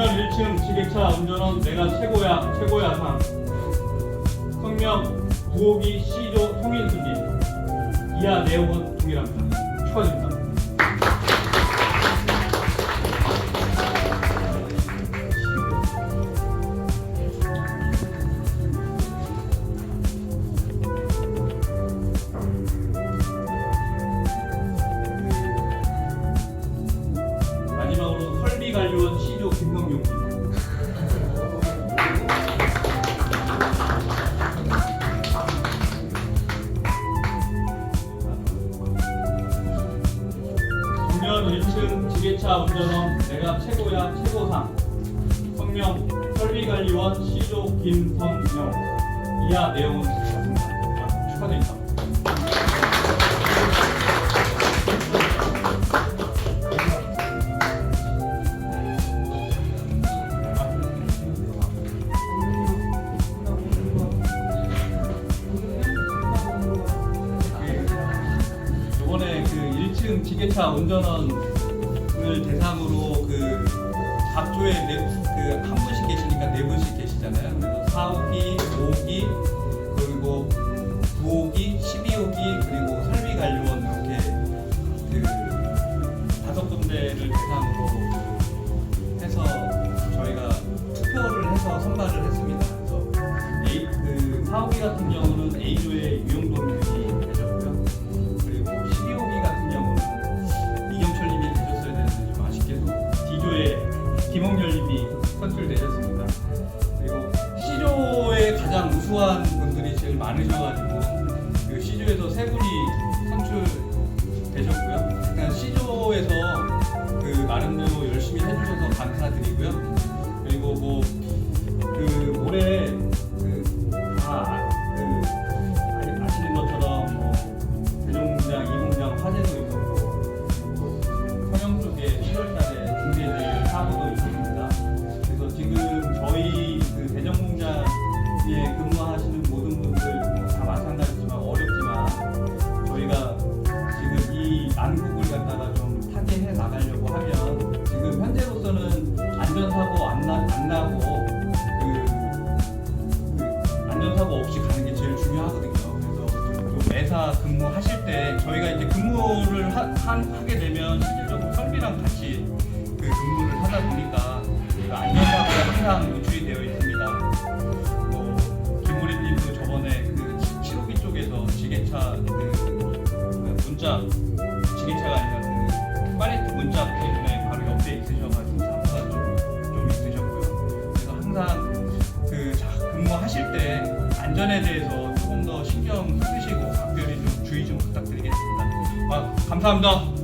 1층 지게차 운전원 내가 최고야 최고야 상 성명 부호기 C조 송인수님 이하 내용은 동일합니다. 축하드립니다. 설비관리 정면 1층 지게차 운전원 내가 최고야 최고상 성명 설비관리원 C조 김성영 이하 내용은 같습니다. 아, 축하드립니다. 1층 지게차 운전원을 대상으로 그 각조에 그한 분씩 계시니까 네 분씩 계시잖아요. 그래서 4호기, 5호기, 그리고 9호기, 12호기 그리고 설비 관리원 이렇게 그 다섯 군데를 대상으로 해서 저희가 투표를 해서 선발을 했습니다. 그래서 그 4호기 같은 경우 김홍열님이 선출되셨습니다. 그리고 C조에 가장 우수한 분들이 제일 많으셔가지고 그 C조에서 세 분이 선출되셨고요. 그러니까 C조에서 그 나름대로 열심히 해주셔서 감사드리고요. 좀 매사 근무하실 때 저희가 이제 근무를 하, 한- 하게 되면 실질적으로 설비랑 같이 그 근무를 하다 보니까 그 안전사고가 항상 노출이 되어 있습니다. 뭐 김우리님도 저번에 그 7호기 쪽에서 지게차 그, 그 문자 지게차가 아니라 그 파레트 문자 때문에 바로 옆에 있으셔가지고 사고가 좀, 좀 있으셨고요. 그래서 항상 그 자, 근무하실 때 안전에 대해서 조금 더 신경 쓰시 감사합니다.